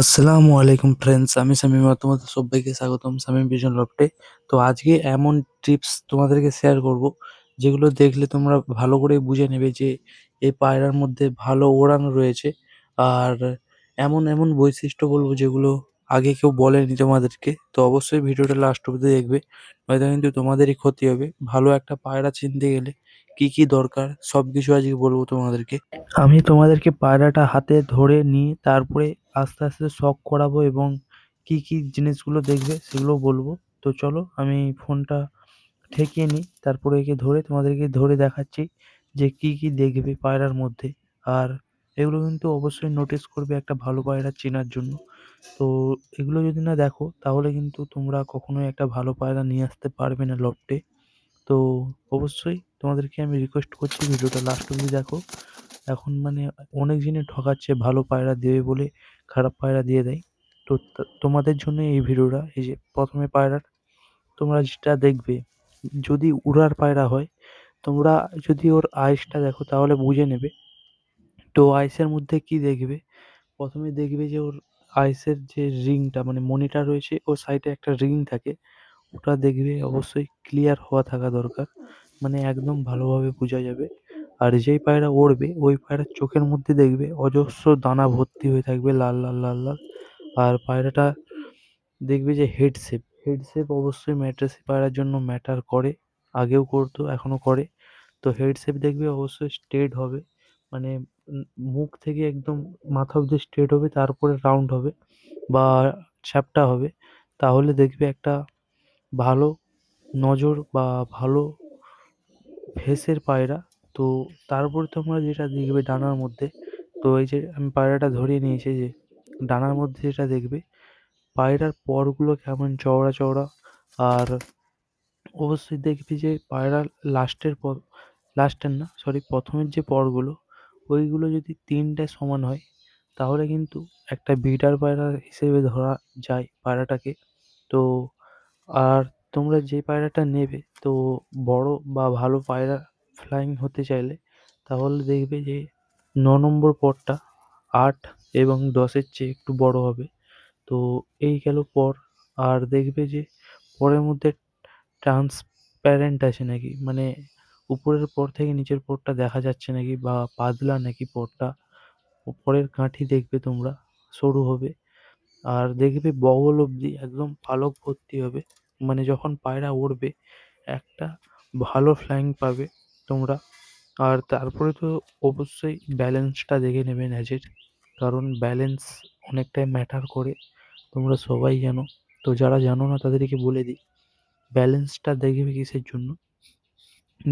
আসসালামু আলাইকুম ফ্রেন্ডস আমি আর তোমাদের সবাইকে স্বাগতম শামীম ভিশন লফটে তো। আজকে এমন টিপস তোমাদেরকে শেয়ার করব, যেগুলো দেখলে তোমরা ভালো করে বুঝে নেবে যে এই পায়রার মধ্যে ভালো ওড়ান রয়েছে। আর এমন এমন বৈশিষ্ট্য বলব যেগুলো আগে কেউ বলেনি তোমাদেরকে। তো অবশ্যই ভিডিওটা লাস্ট অব্দি দেখবে, নয়তো কিন্তু তোমাদেরই ক্ষতি হবে। ভালো একটা পায়রা চিনতে গেলে কি কি দরকার সব কিছু আজকে বলব তোমাদেরকে। আমি তোমাদেরকে পায়রাটা হাতে ধরে নিয়ে তারপরে আস্তে আস্তে শখ করাবো এবং কি কি জিনিসগুলো দেখবে সেগুলো বলব। তো চলো আমি ফোনটা ঠেকিয়ে নিই, তারপরে একে ধরে তোমাদেরকে ধরে দেখাচ্ছি যে কি কি দেখবে পায়রার মধ্যে। আর এগুলো কিন্তু অবশ্যই নোটিস করবে একটা ভালো পায়রা চেনার জন্য। তো এগুলো যদি না দেখো, তাহলে কিন্তু তোমরা কখনোই একটা ভালো পায়রা নিয়ে আসতে পারবে না লফটে তো অবশ্যই তোমাদেরকে আমি রিকোয়েস্ট করছি ভিডিওটা লাস্ট অব্দি দেখো। এখন মানে অনেক জিনিস ঠকাচ্ছে ভালো পায়রা দেবে বলে। খারাপ পায়রা দিয়ে দেয়। তো তোমাদের জন্য এই ভিডিওটা, এই যে প্রথমে পায়রার, তোমরা যেটা দেখবে, যদি উড়ার পায়রা হয়, তোমরা যদি ওর আইসটা দেখো, তাহলে বুঝে নেবে। তো আইসের মধ্যে কি দেখবে? প্রথমে দেখবে যে ওর আইসের যে রিংটা মানে মনিটা রয়েছে, ওর সাইডে একটা রিং থাকে। ওটা দেখবে অবশ্যই ক্লিয়ার হওয়া থাকা দরকার। মানে একদম ভালোভাবে বোঝা যাবে। আর যেই পায়রা ওড়বে, ওই পায়রার চোখের মধ্যে দেখবে, অজস্র দানা ভর্তি হয়ে থাকবে লাল লাল লাল লাল। আর পায়রাটা দেখবে যে হেড শেপ হেড শেপ অবশ্যই ম্যাট্রেসি পায়রার জন্য ম্যাটার করে, আগেও করতো, এখনও করে। তো হেড শেপ দেখবে অবশ্যই স্ট্রেট হবে। মানে মুখ থেকে একদম মাথা অব্দি স্ট্রেট হবে, তারপরে রাউন্ড হবে বা চ্যাপ্টা হবে। তাহলে দেখবে একটা ভালো নজর বা ভালো ফেসের পায়রা তো তারপরে তোমরা যেটা দেখবে ডানার মধ্যে, তো এই যে আমি পায়রাটা ধরিয়ে নিয়েছি যে ডানার মধ্যে যেটা দেখবে, পায়রার পরগুলো কেমন চওড়া চওড়া আর অবশ্যই দেখবি যে পায়রার লাস্টের পর লাস্টের না সরি প্রথমের যে পরগুলো, ওইগুলো যদি তিনটে সমান হয়, তাহলে কিন্তু একটা বিডার পায়রা হিসেবে ধরা যায় পায়রাটাকে। তো আর তোমরা যে পায়রাটা নেবে, তো বড় বা ভালো পায়রা ফ্লাইং হতে চাইলে, তাহলে দেখবে যে ন নম্বর পরটা আট এবং দশের চেয়ে একটু বড় হবে। তো এই গেল পর, আর দেখবে যে পরের মধ্যে ট্রান্সপ্যারেন্ট আছে নাকি? মানে উপরের পর থেকে নিচের পরটা দেখা যাচ্ছে নাকি বা পাতলা নাকি পরটা উপরের কাঠি দেখবে তোমরা, সরু হবে। আর দেখবে বগল অবধি একদম পালক ভর্তি হবে। মানে যখন পায়রা উড়বে, একটা ভালো ফ্লাইং পাবে। তোমরা। আর তারপরে তো অবশ্যই ব্যালেন্সটা দেখে নেবে ম্যাচের। কারণ ব্যালেন্স অনেকটাই ম্যাটার করে, তোমরা সবাই জানো। তো যারা জানো না, তাদেরকে বলে দিই, ব্যালেন্সটা দেখবে কিসের জন্য?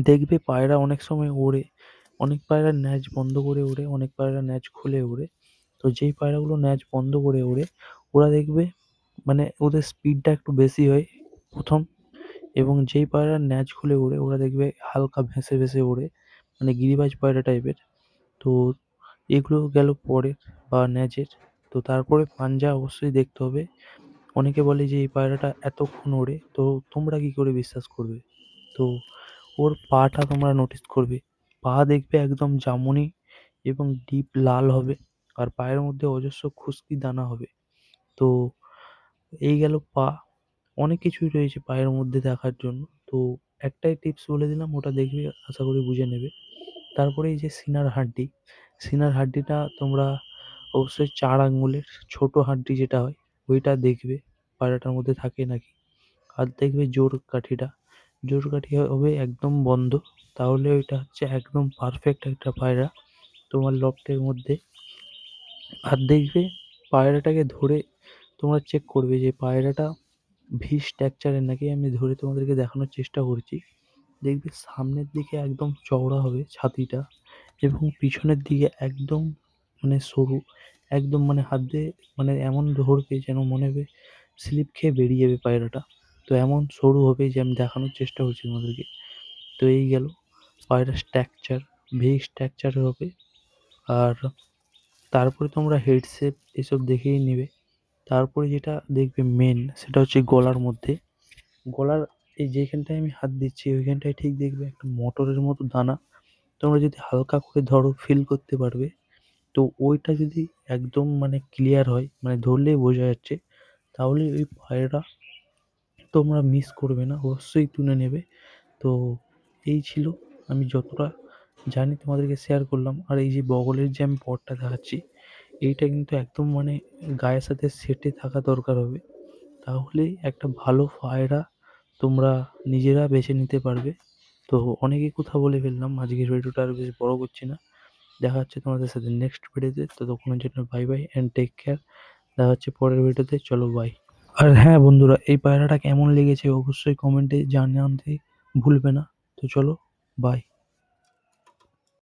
দেখবে পায়রা অনেক সময় ওড়ে, অনেক পায়রা ন্যাচ বন্ধ করে ওড়ে, অনেক পায়রা ন্যাজ খুলে ওড়ে। তো যেই পায়রাগুলো ন্যাচ বন্ধ করে ওড়ে, ওরা দেখবে মানে ওদের স্পিডটা একটু বেশি হয় প্রথম। এবং যেই পায়রা ন্যাজ খুলে ওড়ে, ওরা দেখবে হালকা ভেসে ভেসে ওড়ে মানে গিরিবাজ পায়রা টাইপের। তো এগুলো গেল পরের বা ন্যাজের তো তারপরে পাঞ্জা অবশ্যই দেখতে হবে। অনেকে বলে যে এই পায়রাটা এতক্ষণ ওড়ে, তো তোমরা কি করে বিশ্বাস করবে? তো ওর পাটা তোমরা নোটিস করবে। পা দেখবে একদম জামুনি এবং ডিপ লাল হবে আর পায়ের মধ্যে অজস্র খুশকি দানা হবে। তো এই গেল পা। অনেক কিছুই রয়েছে পায়ের মধ্যে দেখার জন্য। তো একটাই টিপস বলে দিলাম, ওটা দেখবে, আশা করি বুঝে নেবে। তারপরে এই যে সিনার হাড্ডি, সিনার হাড্ডিটা তোমরা অবশ্যই চার আঙুলের ছোট হাড্ডি যেটা হয়, ওইটা দেখবে, পায়রাটার মধ্যে থাকে নাকি? আর দেখবে জোর কাঠিটা। জোর কাঠি হবে একদম বন্ধ, তাহলে ওইটা হচ্ছে একদম পারফেক্ট একটা পায়রা তোমার লফটের মধ্যে। আর দেখবে পায়রাটাকে ধরে তোমরা চেক করবে যে পায়রাটা ভি স্ট্রাকচারের নাকি আমি ধরে তোমাদেরকে দেখানোর চেষ্টা করছি। দেখবে সামনের দিকে একদম চওড়া হবে ছাতিটা এবং পিছনের দিকে একদম মানে সরু, একদম মানে হাত দিয়ে মানে এমন ধরবে যেন মনে হবে স্লিপ খেয়ে বেরিয়ে যাবে পায়রাটা। তো এমন সরু হবে যে আমি দেখানোর চেষ্টা করছি তোমাদেরকে। তো এই গেল পায়রা স্ট্রাকচার ভি স্ট্রাকচার হবে। আর তারপরে তোমরা হেড শেপ এসব দেখেই নেবে। তারপরে যেটা দেখবে মেন সেটা হচ্ছে গলার মধ্যে। গলার এই যেখানটায় আমি হাত দিচ্ছি, ওইখানটায় ঠিক দেখবে একটা মটরের মতো দানা। তোমরা যদি হালকা করে ধরো ফিল করতে পারবে। তো ওইটা যদি একদম মানে ক্লিয়ার হয় মানে ধরলেই বোঝা যাচ্ছে, তাহলে ওই পায়রা তোমরা মিস করবে না, অবশ্যই তুলে নেবে। তো এই ছিল, আমি যতটা জানি তোমাদেরকে শেয়ার করলাম। আর এই যে বগলের যে আমি পটটা দেখাচ্ছি এইটা কিন্তু একদম মানে গায়ের সাথে সেটে থাকা দরকার হবে। তাহলেই একটা ভালো পায়রা তোমরা নিজেরা বেছে নিতে পারবে। তো অনেকই কথা বলে ফেললাম, আজকের ভিডিওটা আর বেশি বড় করছি না। দেখা হচ্ছে তোমাদের সাথে নেক্সট ভিডিওতে। ততক্ষণের জন্য bye bye and take care দেখা হচ্ছে পরের ভিডিওতে। চলো বাই আর হ্যাঁ বন্ধুরা, এই পায়রাটা কেমন লেগেছে অবশ্যই কমেন্টে জানাতে ভুলবে না। তো চলো বাই